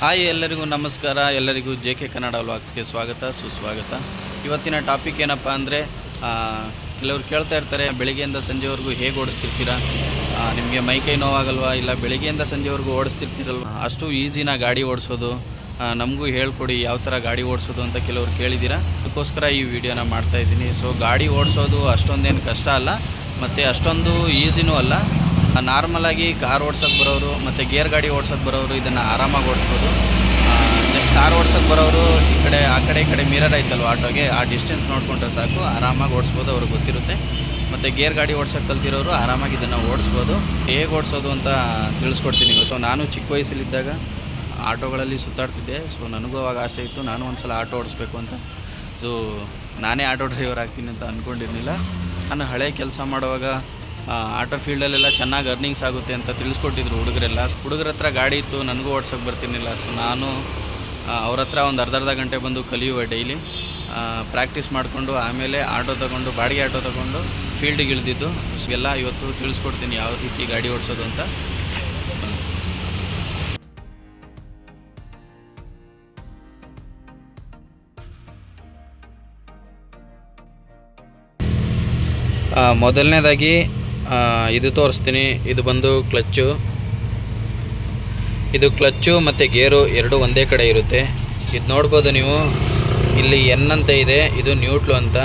Hi ಎಲ್ಲರಿಗೂ ನಮಸ್ಕಾರ. ಎಲ್ಲರಿಗೂ ಜೆ ಕೆ ಕನ್ನಡ ವ್ಲಾಗ್ಸ್ಗೆ ಸ್ವಾಗತ, ಸುಸ್ವಾಗತ. ಇವತ್ತಿನ ಟಾಪಿಕ್ ಏನಪ್ಪ ಅಂದರೆ ಕೆಲವರು ಕೇಳ್ತಾ ಇರ್ತಾರೆ, ಬೆಳಿಗ್ಗೆಯಿಂದ ಸಂಜೆವರೆಗೂ ಹೇಗೆ ಓಡಿಸ್ತಿರ್ತೀರಾ? ನಿಮಗೆ ಮೈಕೈ ನೋವಾಗಲ್ವಾ? ಇಲ್ಲ ಬೆಳಿಗ್ಗೆಯಿಂದ ಸಂಜೆವರೆಗೂ ಓಡಿಸ್ತಿರ್ತೀರಲ್ವ? ಅಷ್ಟು ಈಸಿನ ಗಾಡಿ ಓಡಿಸೋದು ನಮಗೂ ಹೇಳ್ಕೊಡಿ ಯಾವ ಥರ ಗಾಡಿ ಓಡಿಸೋದು ಅಂತ ಕೆಲವರು ಕೇಳಿದ್ದೀರಾ? ಅದಕ್ಕೋಸ್ಕರ ಈ ವಿಡಿಯೋನ ಮಾಡ್ತಾ ಇದ್ದೀನಿ. ಸೊ ಗಾಡಿ ಓಡಿಸೋದು ಅಷ್ಟೊಂದೇನು ಕಷ್ಟ ಅಲ್ಲ, ಮತ್ತು ಅಷ್ಟೊಂದು ಈಸಿನೂ ಅಲ್ಲ. ನಾರ್ಮಲಾಗಿ ಕಾರ್ ಓಡ್ಸೋಕ್ಕೆ ಬರೋರು ಮತ್ತು ಗೇರ್ ಗಾಡಿ ಓಡ್ಸೋಕ್ಕೆ ಬರೋರು ಇದನ್ನು ಆರಾಮಾಗಿ ಓಡಿಸ್ಬೋದು. ಜಸ್ಟ್ ಕಾರ್ ಓಡ್ಸೋಕ್ಕೆ ಬರೋರು ಈ ಕಡೆ, ಆ ಕಡೆ, ಈ ಕಡೆ ಮಿರರ್ ಐತಲ್ವ ಆಟೋಗೆ, ಆ ಡಿಸ್ಟೆನ್ಸ್ ನೋಡಿಕೊಂಡ್ರೆ ಸಾಕು, ಆರಾಮಾಗಿ ಓಡಿಸ್ಬೋದು ಅವ್ರಿಗೆ ಗೊತ್ತಿರುತ್ತೆ. ಮತ್ತು ಗೇರ್ ಗಾಡಿ ಓಡ್ಸೋಕ್ಕೆ ಕಲ್ತಿರೋರು ಆರಾಮಾಗಿ ಇದನ್ನು ಓಡಿಸ್ಬೋದು. ಹೇಗೆ ಓಡಿಸೋದು ಅಂತ ತಿಳಿಸ್ಕೊಡ್ತೀನಿ ಇವತ್ತು ನಾನು ಚಿಕ್ಕ ವಯಸ್ಸಲ್ಲಿದ್ದಾಗ ಆಟೋಗಳಲ್ಲಿ ಸುತ್ತಾಡ್ತಿದ್ದೆ. ಸೊ ನನಗೂ ಅವಾಗ ಆಸೆ ಇತ್ತು, ನಾನು ಒಂದು ಸಲ ಆಟೋ ಓಡಿಸ್ಬೇಕು ಅಂತ. ಸೊ ನಾನೇ ಆಟೋ ಡ್ರೈವರ್ ಆಗ್ತೀನಿ ಅಂತ ಅಂದ್ಕೊಂಡಿರಲಿಲ್ಲ ನಾನು ಹಳೆ ಕೆಲಸ ಮಾಡುವಾಗ ಆಟೋ ಫೀಲ್ಡಲ್ಲೆಲ್ಲ ಚೆನ್ನಾಗಿ ಅರ್ನಿಂಗ್ಸ್ ಆಗುತ್ತೆ ಅಂತ ತಿಳಿಸ್ಕೊಟ್ಟಿದ್ರು ಹುಡುಗರೆಲ್ಲ. ಹುಡುಗರ ಹತ್ರ ಗಾಡಿ ಇತ್ತು, ನನಗೂ ಓಡ್ಸೋಕೆ ಬರ್ತಿರ್ಲಿಲ್ಲ. ಸೊ ನಾನು ಅವ್ರ ಹತ್ರ ಒಂದು ಅರ್ಧ ಅರ್ಧ ಗಂಟೆ ಬಂದು ಕಲಿಯುವ ಡೈಲಿ ಪ್ರಾಕ್ಟೀಸ್ ಮಾಡಿಕೊಂಡು, ಆಮೇಲೆ ಆಟೋ ತೊಗೊಂಡು, ಬಾಡಿಗೆ ಆಟೋ ತೊಗೊಂಡು ಫೀಲ್ಡಿಗೆ ಇಳಿದಿದ್ದು. ಎಲ್ಲ ಇವತ್ತು ತಿಳಿಸ್ಕೊಡ್ತೀನಿ ಯಾವ ರೀತಿ ಗಾಡಿ ಓಡಿಸೋದು ಅಂತ. ಮೊದಲನೇದಾಗಿ ಇದು ತೋರಿಸ್ತೀನಿ. ಇದು ಬಂದು ಕ್ಲಚ್ಚು. ಇದು ಕ್ಲಚ್ಚು ಮತ್ತು ಗೇರು ಎರಡು ಒಂದೇ ಕಡೆ ಇರುತ್ತೆ. ಇದು ನೋಡ್ಬೋದು ನೀವು. ಇಲ್ಲಿ ಎನ್ ಅಂತ ಇದೆ. ಇದು ನ್ಯೂಟ್ಲು ಅಂತ.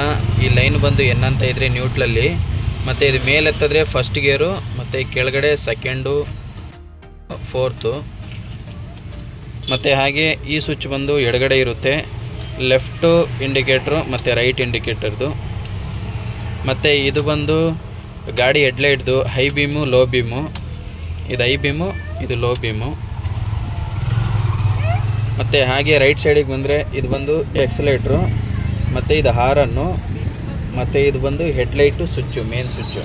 ಈ ಲೈನ್ ಬಂದು ಎನ್ ಅಂತ ಇದ್ರೆ ನ್ಯೂಟ್ಲಲ್ಲಿ ಮತ್ತು ಇದು ಮೇಲೆತ್ತಿದ್ರೆ ಫಸ್ಟ್ ಗೇರು, ಮತ್ತು ಕೆಳಗಡೆ ಸೆಕೆಂಡು ಫೋರ್ತು ಮತ್ತು ಹಾಗೆ ಈ ಸ್ವಿಚ್ ಬಂದು ಎಡಗಡೆ ಇರುತ್ತೆ. ಲೆಫ್ಟು ಇಂಡಿಕೇಟ್ರು ಮತ್ತು ರೈಟ್ ಇಂಡಿಕೇಟರ್ದು ಮತ್ತು ಇದು ಬಂದು ಗಾಡಿ ಹೆಡ್ಲೈಟ್ದು ಹೈ ಬೀಮು ಲೋ ಬೀಮು ಇದು ಹೈ ಬೀಮು ಇದು ಲೋ ಬೀಮು ಮತ್ತು ಹಾಗೆ ರೈಟ್ ಸೈಡಿಗೆ ಬಂದರೆ ಇದು ಬಂದು ಎಕ್ಸಲೇಟ್ರು ಮತ್ತು ಇದು ಹಾರನ್ನು, ಮತ್ತು ಇದು ಬಂದು ಹೆಡ್ಲೈಟು ಸ್ವಿಚ್ಚು ಮೇನ್ ಸ್ವಿಚ್ಚು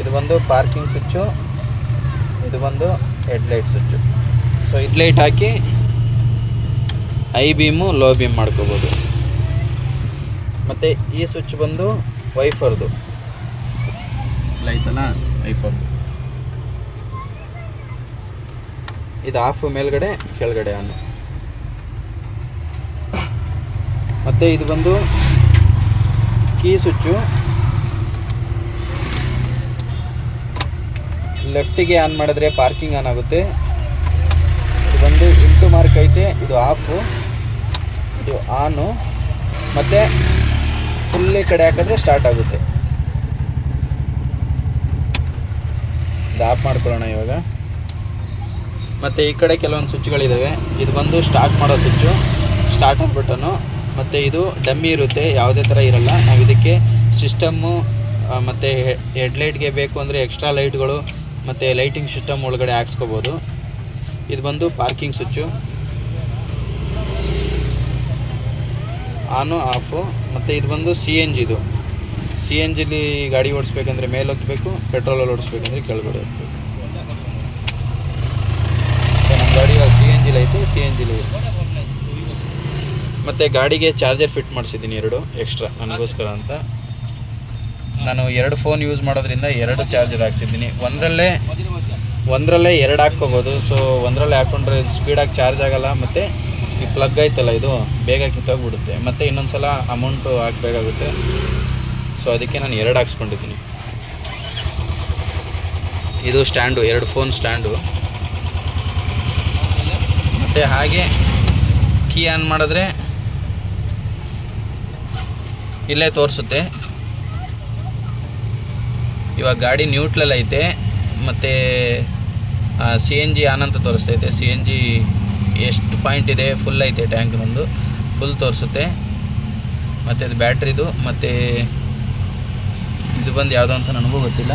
ಇದು ಬಂದು ಪಾರ್ಕಿಂಗ್ ಸ್ವಿಚ್ಚು ಇದು ಬಂದು ಹೆಡ್ಲೈಟ್ ಸ್ವಿಚ್ಚು ಸೊ ಹೆಡ್ಲೈಟ್ ಹಾಕಿ ಐ ಬೀಮು ಲೋ ಬೀಮ್ ಮಾಡ್ಕೋಬೋದು. ಮತ್ತು ಈ ಸ್ವಿಚ್ ಬಂದು ವೈಫರ್ದು. ಲೈತನ ವೈಫರ್ ಇದು ಆಫ್ ಮೇಲ್ಗಡೆ ಕೆಳಗಡೆ ಆನ್ ಮತ್ತು ಇದು ಬಂದು ಕೀ ಸ್ವಿಚ್ಚು ಲೆಫ್ಟಿಗೆ ಆನ್ ಮಾಡಿದ್ರೆ ಪಾರ್ಕಿಂಗ್ ಆನ್ ಆಗುತ್ತೆ. ಇದು ಬಂದು ಇಂಟು ಮಾರ್ಕ್ ಐತೆ ಇದು ಆಫು ಇದು ಆನು ಮತ್ತು ಫುಲ್ಲಿ ಕಡೆ ಹಾಕಿದ್ರೆ ಸ್ಟಾರ್ಟ್ ಆಗುತ್ತೆ. ಆಫ್ ಮಾಡ್ಕೊಳ್ಳೋಣ ಇವಾಗ. ಮತ್ತು ಈ ಕಡೆ ಕೆಲವೊಂದು ಸ್ವಿಚ್ಗಳಿದ್ದಾವೆ ಇದು ಬಂದು ಸ್ಟಾರ್ಟ್ ಮಾಡೋ ಸ್ವಿಚ್ಚು. ಸ್ಟಾರ್ಟ್ ಬಟನು ಮತ್ತು ಇದು ಡಮ್ಮಿ ಇರುತ್ತೆ, ಯಾವುದೇ ಥರ ಇರಲ್ಲ. ನಾವು ಇದಕ್ಕೆ ಸಿಸ್ಟಮ್ಮು ಮತ್ತು ಹೆಡ್ಲೈಟ್ಗೆ ಬೇಕು ಅಂದರೆ ಎಕ್ಸ್ಟ್ರಾ ಲೈಟ್ಗಳು ಮತ್ತು ಲೈಟಿಂಗ್ ಸಿಸ್ಟಮ್ ಒಳಗಡೆ ಹಾಕ್ಸ್ಕೋಬೋದು. ಇದು ಬಂದು ಪಾರ್ಕಿಂಗ್ ಸ್ವಿಚ್ಚು. ಆನು, ಆಫು, ಮತ್ತು ಇದು ಬಂದು ಸಿ ಎನ್ ಜಿದು ಸಿ ಎನ್ ಜಿಲಿ ಗಾಡಿ ಓಡಿಸ್ಬೇಕಂದ್ರೆ ಮೇಲೆ ಹೊತ್ತಬೇಕು ಪೆಟ್ರೋಲಲ್ಲಿ ಓಡಿಸ್ಬೇಕಂದ್ರೆ ಕೆಳಗಡೆ ಹೊತ್ತಬೇಕು ನಮ್ಮ ಗಾಡಿ ಸಿ ಎನ್ ಜಿಲಿ ಐತೆ, ಸಿ ಎನ್ ಜಿಲಿ ಮತ್ತು ಗಾಡಿಗೆ ಚಾರ್ಜರ್ ಫಿಟ್ ಮಾಡಿಸಿದ್ದೀನಿ ಎರಡು, ಎಕ್ಸ್ಟ್ರಾ, ನನಗೋಸ್ಕರ ಅಂತ. ನಾನು ಎರಡು ಫೋನ್ ಯೂಸ್ ಮಾಡೋದ್ರಿಂದ ಎರಡು ಚಾರ್ಜರ್ ಹಾಕ್ಸಿದ್ದೀನಿ. ಒಂದರಲ್ಲೇ ಒಂದರಲ್ಲೇ ಎರಡು ಹಾಕ್ಕೋಬೋದು. ಸೊ ಒಂದರಲ್ಲೇ ಹಾಕ್ಕೊಂಡ್ರೆ ಸ್ಪೀಡಾಗಿ ಚಾರ್ಜ್ ಆಗೋಲ್ಲ, ಮತ್ತು ಪ್ಲಗ್ ಆಯ್ತಲ್ಲ ಇದು, ಬೇಗ ಕಿತ್ತೋಗ್ಬಿಡುತ್ತೆ ಮತ್ತು ಇನ್ನೊಂದು ಸಲ ಅಮೌಂಟು ಹಾಕಬೇಕಾಗುತ್ತೆ. ಸೊ ಅದಕ್ಕೆ ನಾನು ಎರಡು ಹಾಕ್ಸ್ಕೊಂಡಿದ್ದೀನಿ. ಇದು ಸ್ಟ್ಯಾಂಡು, ಎರಡು ಫೋನ್ ಸ್ಟ್ಯಾಂಡು. ಮತ್ತು ಹಾಗೆ ಕೀ ಆನ್ ಮಾಡಿದ್ರೆ ಇಲ್ಲೇ ತೋರಿಸುತ್ತೆ. ಇವಾಗ ಗಾಡಿ ನ್ಯೂಟ್ಲಲ್ಲಿ ಐತೆ. ಮತ್ತು ಸಿ ಎನ್ ಜಿ ಆನ್ ಅಂತ ತೋರಿಸ್ತೈತೆ ಸಿ ಎನ್ ಜಿ ಎಷ್ಟು ಪಾಯಿಂಟ್ ಇದೆ ಫುಲ್ ಐತೆ ಟ್ಯಾಂಕ್ ಬಂದು ಫುಲ್ ತೋರಿಸುತ್ತೆ. ಮತ್ತು ಅದು ಬ್ಯಾಟ್ರಿದು, ಮತ್ತು ಇದು ಬಂದು ಯಾವುದು ಅಂತ ನನಗೂ ಗೊತ್ತಿಲ್ಲ.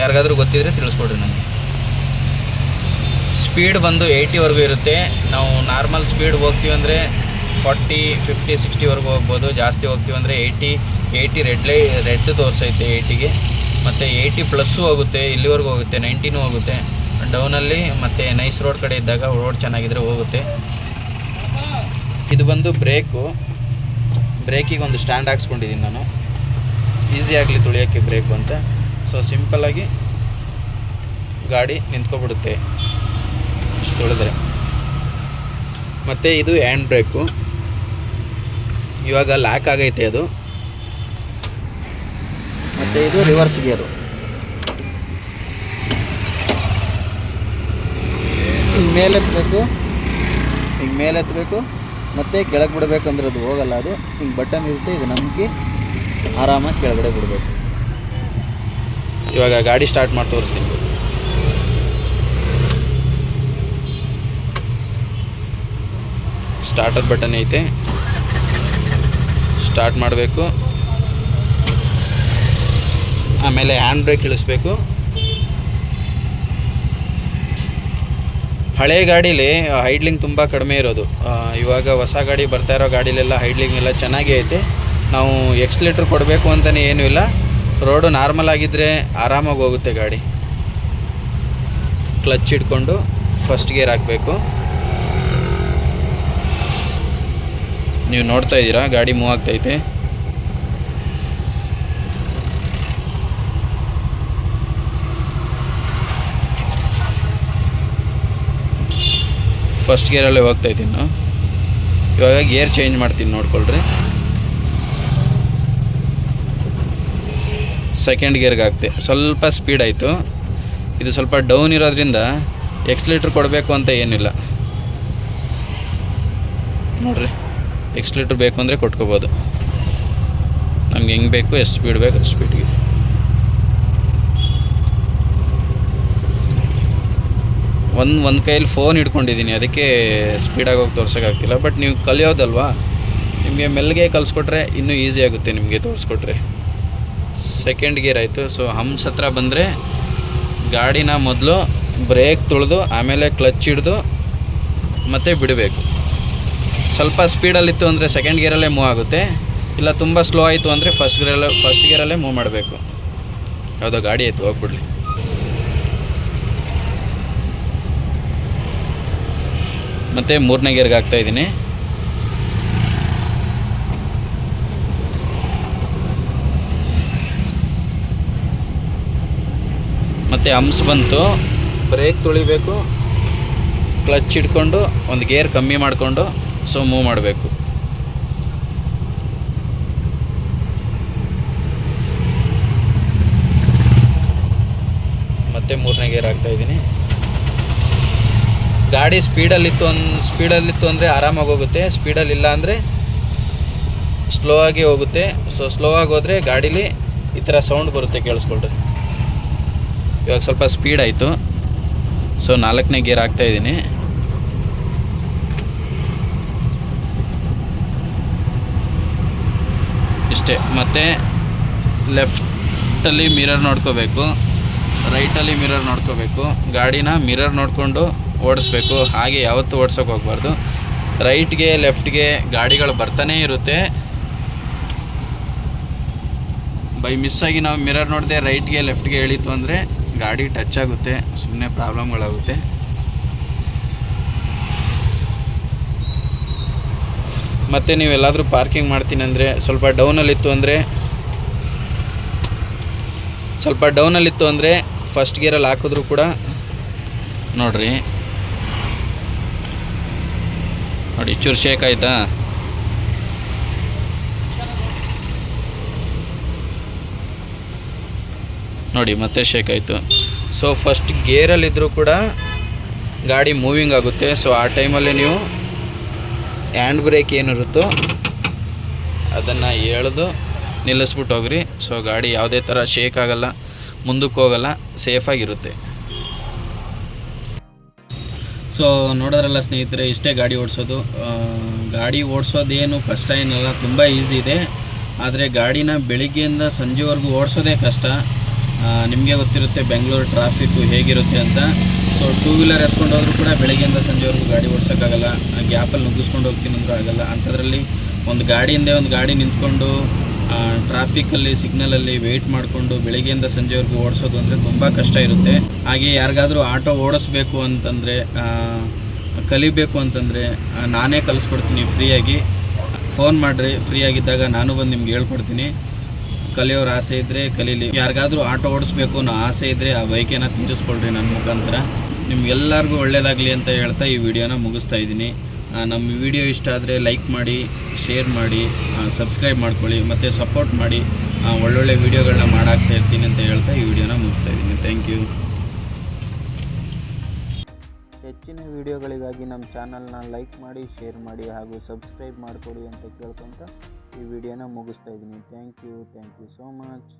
ಯಾರಿಗಾದರೂ ಗೊತ್ತಿದ್ರೆ ತಿಳಿಸ್ಕೊಡ್ರಿ ನನಗೆ. ಸ್ಪೀಡ್ ಬಂದು ಏಯ್ಟಿವರೆಗೂ ಇರುತ್ತೆ. ನಾವು ನಾರ್ಮಲ್ ಸ್ಪೀಡ್ ಹೋಗ್ತೀವಿ ಅಂದರೆ ಫಾರ್ಟಿ ಫಿಫ್ಟಿ ಸಿಕ್ಸ್ಟಿವರೆಗೂ ಹೋಗ್ಬೋದು. ಜಾಸ್ತಿ ಹೋಗ್ತೀವಿ ಅಂದರೆ ಏಯ್ಟಿ ಏಯ್ಟಿ ರೆಡ್ ಲೈ ರೆಡ್ ತೋರಿಸೈತೆ ಏಯ್ಟಿಗೆ ಮತ್ತು ಏಯ್ಟಿ ಪ್ಲಸ್ಸು ಹೋಗುತ್ತೆ, ಇಲ್ಲಿವರೆಗೂ ಹೋಗುತ್ತೆ ನೈಂಟಿನೂ ಹೋಗುತ್ತೆ. ಡೌನಲ್ಲಿ ಮತ್ತು ನೈಸ್ ರೋಡ್ ಕಡೆ ಇದ್ದಾಗ ರೋಡ್ ಚೆನ್ನಾಗಿದ್ರೆ ಹೋಗುತ್ತೆ. ಇದು ಬಂದು ಬ್ರೇಕು ಬ್ರೇಕಿಗೆ ಒಂದು ಸ್ಟ್ಯಾಂಡ್ ಹಾಕ್ಸ್ಕೊಂಡಿದ್ದೀನಿ ನಾನು. ಈಸಿ ಆಗಲಿ ತುಳಿಯೋಕ್ಕೆ ಬ್ರೇಕು ಅಂತ ಸೊ ಸಿಂಪಲ್ಲಾಗಿ ಗಾಡಿ ನಿಂತ್ಕೊಬಿಡುತ್ತೆ. ಇಷ್ಟು ತುಳಿದ್ರೆ. ಮತ್ತು ಇದು ಹ್ಯಾಂಡ್ ಬ್ರೇಕು ಇವಾಗ ಲ್ಯಾಕ್ ಆಗೈತೆ ಅದು. ಮತ್ತು ಇದು ರಿವರ್ಸ್ ಗೇರು. ಹಿಂಗೆ ಮೇಲೆ ಎತ್ತಬೇಕು ಹಿಂಗೆ ಮೇಲೆ ಎತ್ತಬೇಕು ಮತ್ತು ಕೆಳಗೆ ಬಿಡಬೇಕಂದ್ರೆ ಅದು ಹೋಗಲ್ಲ ಅದು. ಹಿಂಗೆ ಬಟನ್ ಇರುತ್ತೆ, ಇದು ನಮ್ಗೆ ಆರಾಮಾಗಿ ಕೆಳಗಡೆ ಬಿಡಬೇಕು. ಇವಾಗ ಗಾಡಿ ಸ್ಟಾರ್ಟ್ ಮಾಡಿ ತೋರಿಸ್ತೀನಿ. ಸ್ಟಾರ್ಟರ್ ಬಟನ್ ಐತೆ. ಸ್ಟಾರ್ಟ್ ಮಾಡಬೇಕು. ಆಮೇಲೆ ಹ್ಯಾಂಡ್ ಬ್ರೇಕ್ ಇಳಿಸ್ಬೇಕು. ಹಳೆ ಗಾಡೀಲಿ ಹೈಡ್ಲಿಂಗ್ ತುಂಬ ಕಡಿಮೆ ಇರೋದು. ಇವಾಗ ಹೊಸ ಗಾಡಿ ಬರ್ತಾ ಇರೋ ಗಾಡೀಲೆಲ್ಲ ಹೈಡ್ಲಿಂಗ್ ಎಲ್ಲ ಚೆನ್ನಾಗೇ ಐತೆ. ನಾವು ಎಕ್ಸ್ಲೇಟ್ರ್ ಕೊಡಬೇಕು ಅಂತಲೇ ಏನೂ ಇಲ್ಲ. ರೋಡು ನಾರ್ಮಲ್ ಆಗಿದ್ದರೆ ಆರಾಮಾಗಿ ಹೋಗುತ್ತೆ ಗಾಡಿ. ಕ್ಲಚ್ ಇಟ್ಕೊಂಡು ಫಸ್ಟ್ ಗೇರ್ ಹಾಕಬೇಕು. ನೀವು ನೋಡ್ತಾ ಇದ್ದೀರಾ, ಗಾಡಿ ಮೂವ್ ಆಗ್ತೈತೆ. ಫಸ್ಟ್ ಗೇರಲ್ಲೇ ಇದ್ದೀನಿ ನಾವು ಇವಾಗ ಗೇರ್ ಚೇಂಜ್ ಮಾಡ್ತೀನಿ ನೋಡ್ಕೊಳ್ರಿ. ಸೆಕೆಂಡ್ ಗೇರ್ಗೆ ಹಾಕ್ತೆ ಸ್ವಲ್ಪ ಸ್ಪೀಡ್ ಆಯಿತು. ಇದು ಸ್ವಲ್ಪ ಡೌನ್ ಇರೋದ್ರಿಂದ ಎಕ್ಸ್ಲೀಟ್ರ್ ಕೊಡಬೇಕು ಅಂತ ಏನಿಲ್ಲ. ನೋಡ್ರಿ. ಎಕ್ಸ್ಲೀಟ್ರ್ ಬೇಕು ಅಂದರೆ ಕೊಟ್ಕೋಬೋದು. ನಮ್ಗೆ ಹೆಂಗೆ ಬೇಕು, ಎಷ್ಟು ಸ್ಪೀಡ್ ಬೇಕು ಅಷ್ಟು ಸ್ಪೀಡ್ಗೆ ಒಂದು ಒಂದು ಕೈಯಲ್ಲಿ ಫೋನ್ ಹಿಡ್ಕೊಂಡಿದ್ದೀನಿ. ಅದಕ್ಕೆ ಸ್ಪೀಡಾಗಿ ಹೋಗಿ ತೋರ್ಸೋಕ್ಕಾಗ್ತಿಲ್ಲ ಬಟ್ ನೀವು ಕಲಿಯೋದಲ್ವಾ? ನಿಮಗೆ ಮೆಲ್ಲಗೆ ಕಲಿಸ್ಕೊಟ್ರೆ ಇನ್ನೂ ಈಸಿ ಆಗುತ್ತೆ ನಿಮಗೆ ತೋರಿಸ್ಕೊಟ್ರೆ. ಸೆಕೆಂಡ್ ಗೇರ್ ಆಯಿತು. ಸೊ ಹಂಪ್ಸ್ ಹತ್ರ ಬಂದರೆ ಗಾಡಿನ ಮೊದಲು ಬ್ರೇಕ್ ತುಳಿದು, ಆಮೇಲೆ ಕ್ಲಚ್ ಹಿಡ್ದು, ಮತ್ತೆ ಬಿಡಬೇಕು. ಸ್ವಲ್ಪ ಸ್ಪೀಡಲ್ಲಿತ್ತು ಅಂದರೆ ಸೆಕೆಂಡ್ ಗೇರಲ್ಲೇ ಮೂವ್ ಆಗುತ್ತೆ. ಇಲ್ಲ, ತುಂಬ ಸ್ಲೋ ಆಯಿತು ಅಂದರೆ ಫಸ್ಟ್ ಗೇರಲ್ಲೇ ಫಸ್ಟ್ ಗೇರಲ್ಲೇ ಮೂವ್ ಮಾಡಬೇಕು. ಯಾವುದೋ ಗಾಡಿ ಆಯಿತು, ಹೋಗ್ಬಿಡ್ಲಿ. ಮತ್ತು ಮೂರನೇ ಗೇರ್ಗೆ ಹಾಕ್ತಾ ಇದ್ದೀನಿ. ಮತ್ತು ಹಂಪ್ಸ್ ಬಂತು. ಬ್ರೇಕ್ ತುಳಿಬೇಕು. ಕ್ಲಚ್ ಹಿಡ್ಕೊಂಡು ಒಂದು ಗೇರ್ ಕಮ್ಮಿ ಮಾಡಿಕೊಂಡು ಸೊ ಮೂವ್ ಮಾಡಬೇಕು. ಮತ್ತೆ ಮೂರನೇ ಗೇರ್ ಹಾಕ್ತಾ ಇದ್ದೀನಿ. ಗಾಡಿ ಸ್ಪೀಡಲ್ಲಿತ್ತು ಅನ್, ಸ್ಪೀಡಲ್ಲಿತ್ತು ಅಂದರೆ ಆರಾಮಾಗಿ ಹೋಗುತ್ತೆ. ಸ್ಪೀಡಲ್ಲಿ ಇಲ್ಲ ಅಂದರೆ ಸ್ಲೋ ಆಗಿ ಹೋಗುತ್ತೆ. ಸೊ ಸ್ಲೋ ಆಗಿ ಹೋದರೆ ಗಾಡೀಲಿ ಈ ಥರ ಸೌಂಡ್ ಬರುತ್ತೆ ಕೇಳಿಸ್ಕೊಳ್ರಿ. ಇವಾಗ ಸ್ವಲ್ಪ ಸ್ಪೀಡ್ ಆಯಿತು. ಸೊ ನಾಲ್ಕನೇ ಗೇರ್ ಆಗ್ತಾ ಇದ್ದೀನಿ. ಇಷ್ಟೇ. ಮತ್ತು ಲೆಫ್ಟಲ್ಲಿ ಮಿರರ್ ನೋಡ್ಕೋಬೇಕು. ರೈಟಲ್ಲಿ ಮಿರರ್ ನೋಡ್ಕೋಬೇಕು. ಗಾಡಿನ ಮಿರರ್ ನೋಡಿಕೊಂಡು ಓಡಿಸ್ಬೇಕು. ಹಾಗೆ ಯಾವತ್ತೂ ಓಡ್ಸೋಕೆ ಹೋಗ್ಬಾರ್ದು. ರೈಟ್ಗೆ, ಲೆಫ್ಟ್ಗೆ ಗಾಡಿಗಳು ಬರ್ತಾನೇ ಇರುತ್ತೆ. ಬೈ ಮಿಸ್ಸಾಗಿ ನಾವು ಮಿರರ್ ನೋಡದೆ ರೈಟ್ಗೆ, ಲೆಫ್ಟ್ಗೆ ಎಳಿತು ಅಂದರೆ ಗಾಡಿ ಟಚ್ ಆಗುತ್ತೆ. ಸುಮ್ಮನೆ ಪ್ರಾಬ್ಲಮ್ಗಳಾಗುತ್ತೆ. ಮತ್ತು ನೀವೆಲ್ಲಾದರೂ ಪಾರ್ಕಿಂಗ್ ಮಾಡ್ತೀನಿ ಅಂದರೆ ಸ್ವಲ್ಪ ಡೌನಲ್ಲಿತ್ತು ಅಂದರೆ, ಸ್ವಲ್ಪ ಡೌನಲ್ಲಿತ್ತು ಅಂದರೆ ಫಸ್ಟ್ ಗೇರಲ್ಲಿ ಹಾಕಿದ್ರು ಕೂಡ ನೋಡ್ರಿ. ನೋಡಿ, ಚೂರು ಶೇಕ್ ಆಯ್ತಾ? ನೋಡಿ, ಮತ್ತೆ ಶೇಕ್ ಆಯಿತು. ಸೊ ಫಸ್ಟ್ ಗೇರಲ್ಲಿದ್ದರೂ ಕೂಡ ಗಾಡಿ ಮೂವಿಂಗ್ ಆಗುತ್ತೆ. ಸೊ ಆ ಟೈಮಲ್ಲಿ ನೀವು ಹ್ಯಾಂಡ್ ಬ್ರೇಕ್ ಏನಿರುತ್ತೋ ಅದನ್ನು ಎಳೆದು ನಿಲ್ಲಿಸ್ಬಿಟ್ಟು ಹೋಗ್ರಿ. ಸೊ ಗಾಡಿ ಯಾವುದೇ ಥರ ಶೇಕ್ ಆಗಲ್ಲ, ಮುಂದಕ್ಕೆ ಹೋಗಲ್ಲ ಸೇಫಾಗಿರುತ್ತೆ ಸೊ ನೋಡೋದ್ರಲ್ಲ ಸ್ನೇಹಿತರೆ, ಇಷ್ಟೇ ಗಾಡಿ ಓಡಿಸೋದು. ಗಾಡಿ ಓಡಿಸೋದೇನು ಕಷ್ಟ ಏನಲ್ಲ, ತುಂಬ ಈಸಿ ಇದೆ. ಆದರೆ ಗಾಡಿನ ಬೆಳಿಗ್ಗೆಯಿಂದ ಸಂಜೆವರೆಗೂ ಓಡಿಸೋದೇ ಕಷ್ಟ. ನಿಮಗೆ ಗೊತ್ತಿರುತ್ತೆ ಬೆಂಗಳೂರು ಟ್ರಾಫಿಕ್ಕು ಹೇಗಿರುತ್ತೆ ಅಂತ. ಸೊ ಟೂ ವೀಲರ್ ಎತ್ಕೊಂಡು ಹೋದ್ರೂ ಕೂಡ ಬೆಳಗ್ಗೆಯಿಂದ ಸಂಜೆವರೆಗೂ ಗಾಡಿ ಓಡಿಸೋಕ್ಕಾಗಲ್ಲ. ಗ್ಯಾಪಲ್ಲಿ ನುಗ್ಗಿಸ್ಕೊಂಡು ಹೋಗ್ತೀನಿ ಅಂದರೂ ಆಗಲ್ಲ. ಅಂಥದ್ರಲ್ಲಿ ಒಂದು ಗಾಡಿಯಿಂದ ಒಂದು ಗಾಡಿ ನಿಂತ್ಕೊಂಡು ಟ್ರಾಫಿಕಲ್ಲಿ ಸಿಗ್ನಲಲ್ಲಿ ವೆಯ್ಟ್ ಮಾಡಿಕೊಂಡು ಬೆಳಿಗ್ಗೆಯಿಂದ ಸಂಜೆವರೆಗೂ ಓಡಿಸೋದು ಅಂದರೆ ತುಂಬ ಕಷ್ಟ ಇರುತ್ತೆ. ಹಾಗೆ ಯಾರಿಗಾದರೂ ಆಟೋ ಓಡಿಸ್ಬೇಕು ಅಂತಂದರೆ ಕಲಿಬೇಕು ಅಂತಂದರೆ ನಾನೇ ಕಲಿಸ್ಕೊಡ್ತೀನಿ ಫ್ರೀಯಾಗಿ. ಫೋನ್ ಮಾಡಿರಿ, ಫ್ರೀಯಾಗಿದ್ದಾಗ ನಾನು ಬಂದು ನಿಮ್ಗೆ ಹೇಳ್ಕೊಡ್ತೀನಿ. ಕಲಿಯೋರು ಆಸೆ ಇದ್ದರೆ ಕಲೀಲಿ. ಯಾರಿಗಾದರೂ ಆಟೋ ಓಡಿಸ್ಬೇಕು ಅನ್ನೋ ಆಸೆ ಇದ್ದರೆ ಆ ಬೈಕೇನ ತೀರಿಸ್ಕೊಳ್ರಿ ನನ್ನ ಮುಖಾಂತರ. ನಿಮ್ಗೆಲ್ಲರಿಗೂ ಒಳ್ಳೆಯದಾಗಲಿ ಅಂತ ಹೇಳ್ತಾ ಈ ವಿಡಿಯೋನ ಮುಗಿಸ್ತಾ ಇದ್ದೀನಿ. ನಮ್ಮ ವಿಡಿಯೋ ಇಷ್ಟ ಆದರೆ ಲೈಕ್ ಮಾಡಿ, ಶೇರ್ ಮಾಡಿ ಸಬ್ಸ್ಕ್ರೈಬ್ ಮಾಡ್ಕೊಳ್ಳಿ, ಮತ್ತು ಸಪೋರ್ಟ್ ಮಾಡಿ ಒಳ್ಳೊಳ್ಳೆ ವೀಡಿಯೋಗಳನ್ನ ಮಾಡಾಕ್ತಾ ಇರ್ತೀನಿ ಅಂತ ಹೇಳ್ತಾ ಈ ವಿಡಿಯೋನ ಮುಗಿಸ್ತಾ ಇದ್ದೀನಿ. ಥ್ಯಾಂಕ್ ಯು ಹೆಚ್ಚಿನ ವಿಡಿಯೋಗಳಿಗಾಗಿ ನಮ್ಮ ಚಾನಲ್ನ ಲೈಕ್ ಮಾಡಿ, ಶೇರ್ ಮಾಡಿ ಹಾಗೂ ಸಬ್ಸ್ಕ್ರೈಬ್ ಮಾಡಿಕೊಡಿ ಅಂತ ಕೇಳ್ಕೊತ ಈ ವಿಡಿಯೋನ ಮುಗಿಸ್ತಾ ಇದ್ದೀನಿ. Thank you thank you so much